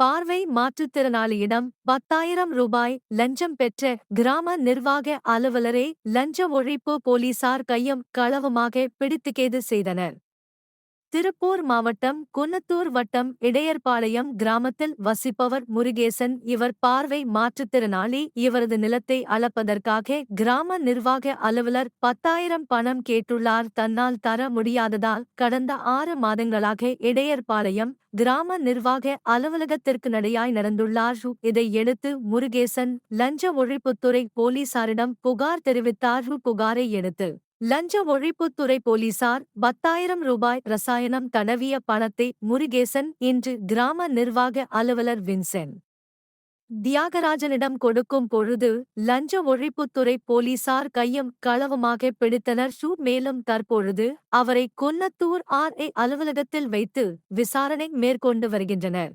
பார்வை மாற்றுத்திறனாளியிடம் பத்தாயிரம் ரூபாய் லஞ்சம் பெற்ற கிராம நிர்வாக அலுவலரை லஞ்ச ஒழிப்பு போலீசார் கையும் களவுமாக பிடித்துக்கேது செய்தனர். திருப்பூர் மாவட்டம் குன்னத்தூர் வட்டம் இடையர்பாளையம் கிராமத்தில் வசிப்பவர் முருகேசன். இவர் பார்வை மாற்றுத்திறனாளி இவரது நிலத்தை அளப்பதற்காக கிராம நிர்வாக அலுவலர் பத்தாயிரம் பணம் கேட்டுள்ளார். தன்னால் தர முடியாததால் கடந்த ஆறு மாதங்களாக இடையர்பாளையம் கிராம நிர்வாக அலுவலகத்திற்கு நடையாய் நடந்துள்ளார். இதை எடுத்து முருகேசன் லஞ்ச ஒழிப்புத்துறை போலீசாரிடம் புகார் தெரிவித்தார். புகாரை எடுத்து லஞ்ச ஒழிப்புத்துறை போலீசார் பத்தாயிரம் ரூபாய் ரசாயனம் தடவிய பணத்தை முருகேசன் இன்று கிராம நிர்வாக அலுவலர் வின்சென்ட் தியாகராஜனிடம் கொடுக்கும் பொழுது லஞ்ச ஒழிப்புத்துறை போலீசார் கையும் களவுமாக பிடித்தனர். ஷூ மேலும் தற்பொழுது அவரை கொன்னத்தூர் ஆர்ஐ அலுவலகத்தில் வைத்து விசாரணை மேற்கொண்டு வருகின்றனர்.